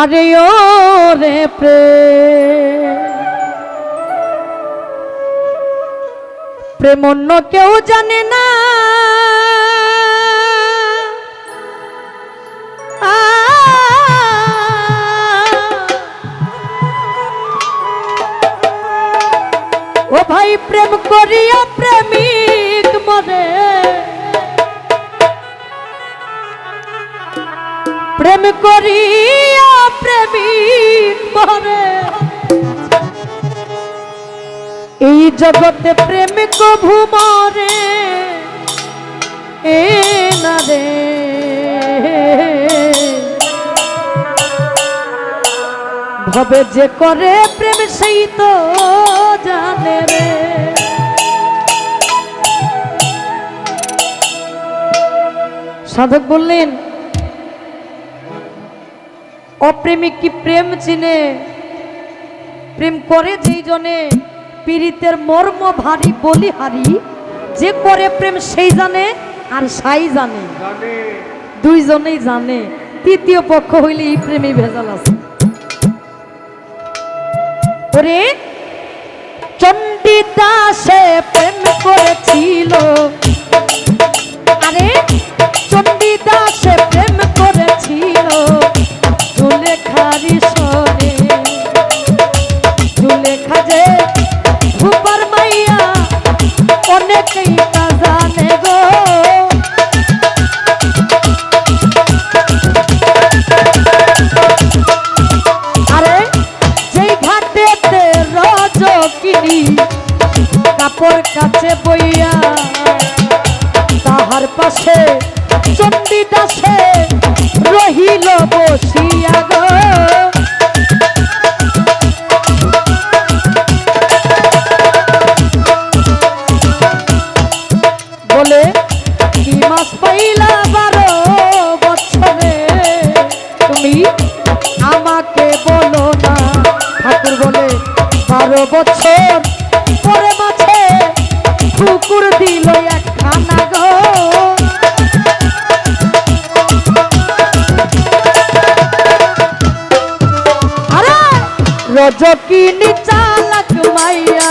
আরে ও রে প্রেম। প্রেম অন্য কেউ জানে না। ও ভাই, প্রেম করিয়া প্রেমিক মরে। প্রেম করিয়া প্রেমিক মরে এই জগতে প্রেম কভু মরে, এ না রে। ভবে যে করে প্রেম সেই তো জানে রে। সাধক বললেন অপ্রেমিক কি প্রেম চিনে? প্রেম করে যেই জনে পীড়িতের মর্ম ভারী বলিহারি যে করে প্রেম সেই জানে আর সাই জানে। জানে। দুইজনেই জানে। তৃতীয় পক্ষ হইলে এই প্রেমে ভেজাল আছে। ওরে চণ্ডীদাসে প্রেম করেছিল। আরে চণ্ডীদাসে কিনি কাপড় কাছে বইয়া তাহার পাশে চণ্ডীদাসে রহিল বসিয়া। রজকিনী চালাক মাইয়া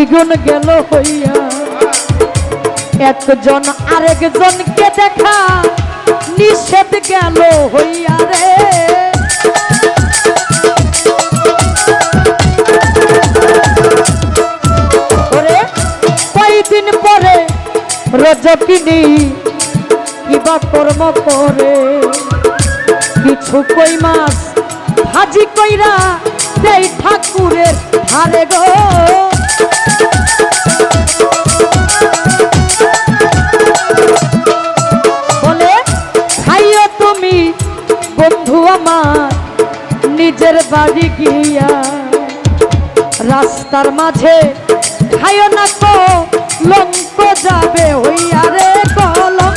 দ্বিগুণ গেল হইয়া। একজন আরেকজনকে দেখা নিষেধ গেল হইয়া রে। ওরে, কয়দিন পরে রজকিনী কিবা কর্ম করে। কিছু কই মাস ভাজি কইরা দেই ঠাকুরের ধারে গো। বাড়ি গিয়া রাস্তার মাঝে খাইও না তো লঙ্ক যাবে হইয়া রে কলম।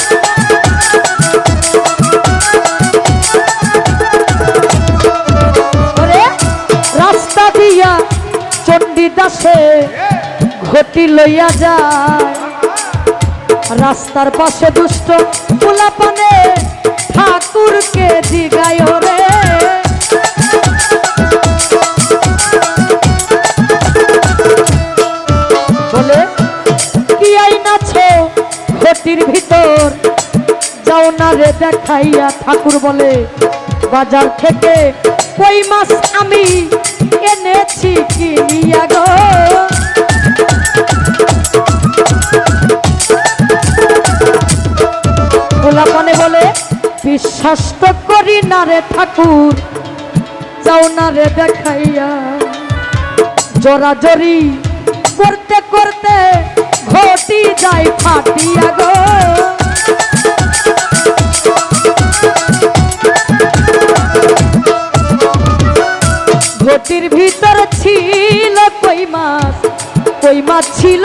রাস্তা দিয়া চণ্ডীদাসে ঘটি লইয়া যায়। রাস্তার পাশে দুষ্ট পোলাপানে ঠাকুরকে জিগায় রে ঘটির ভিতর, যাও না রে দেখাইয়া ঠাকুর বলে, বাজার থেকে কই মাছ আমি এনেছি কিনিয়া গো। গোলাপনে বলে, বিশ্বাস তো করি না রে ঠাকুর, যাও না রে দেখাইয়া। জোরাজরি করতে করতে ঘটি যায় ফাটিয়া গো। ঘটির ভিতর ছিল কই মাছ? কই মাছ ছিল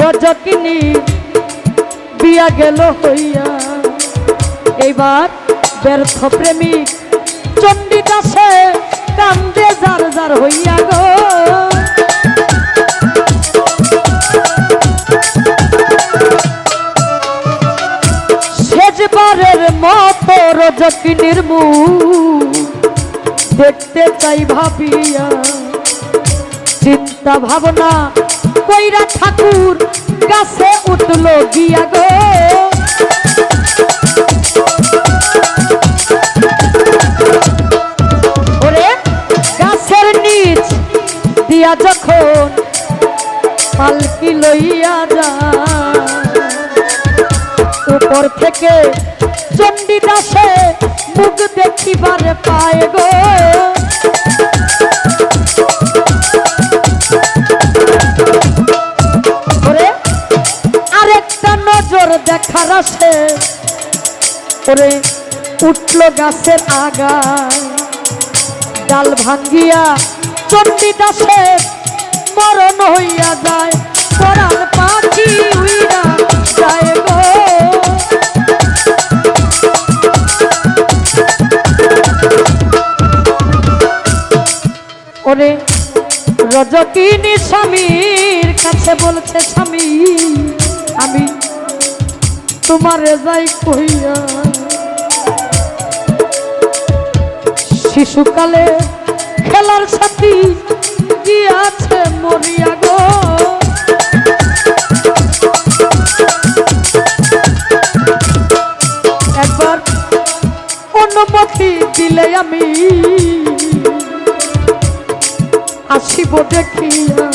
রজকিনী, বিয়া গেল হইয়া। এইবার ব্যর্থ প্রেমিক চণ্ডীদাসে কান্দে যার যার হইয়া গো। শেষবারের মতো রজকিনীর মুখ দেখতে চাই ভাবিয়া। চিন্তা ভাবনা কইরা ঠাকুর গাছে উঠল গিয়া গো। গাছের নিচ দিয়া যখন পালকি লইয়া যা উপর থেকে চণ্ডীদাসে মুখ দেখিবার পায় গো। নজর দেখার ওরে উঠল গাছের আগা ডাল ভাঙ্গিয়া চণ্ডীদাসের মরণ হইয়া যায়। পড়ার পাখি উইরা যায় ওরে রজকিনী স্বামীর কাছে বলছে শিশুকালে খেলার সাথী গিয়াছে মরিয়া গো। একবার অনুমতি দিলে আমি আসিব দেখিয়া।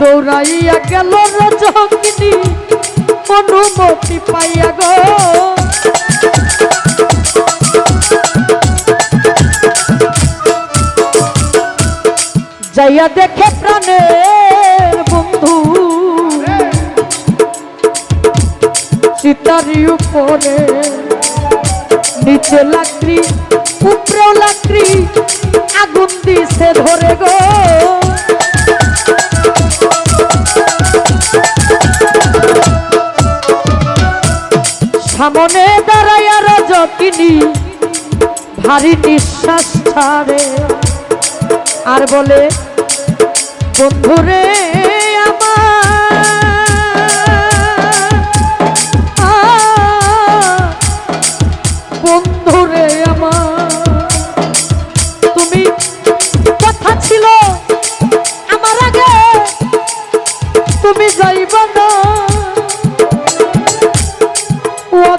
দৌড়াইয়া গেল রজকিনী অনুমতি পাইয়া গো। যাইয়া দেখে প্রাণের বন্ধু। চিতারি উপরে, নিচে লাকড়ি, উপরেও লাকড়ি, আগুন দিছে ধরে গো। সামনে দাঁড়াইয়া রজকিনী ভারী নিঃশ্বাস ছাড়ে। আর বলে বন্ধুরে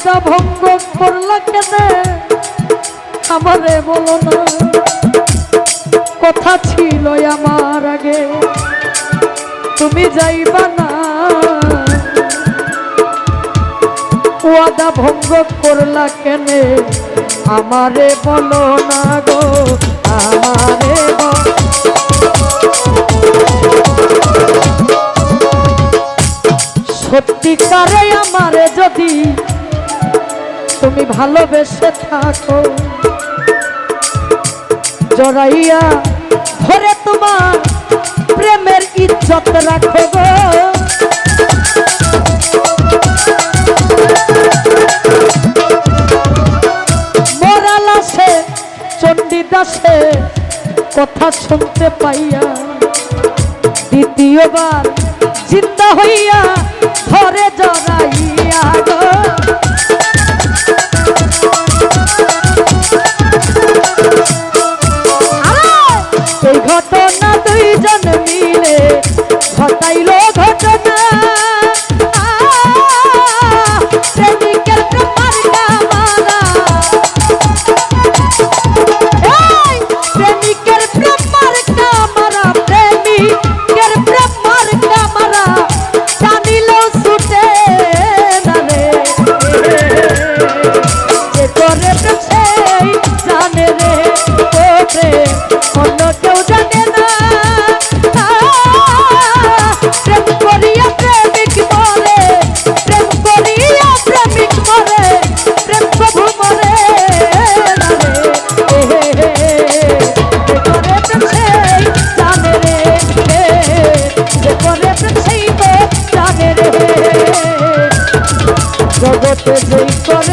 ওয়াদা ভঙ্গ করলা কেন? আমারে বলো না, কথা ছিল আমার আগে। তুমি যাইবা না। ওয়াদা ভঙ্গ করলা কেনে? আমারে বলো না গো, আমারে সত্যিকারে আমারে যদি তুমি ভালোবেসে থাকো। জড়াইয়া ধরে তোমার প্রেমের ইজ্জত রাখো গো। চণ্ডীদাসে কথা শুনতে পাইয়া দ্বিতীয়বার চিন্তা হইয়া ঘরে জড়াইয়া ঘটনা তুই জয় করে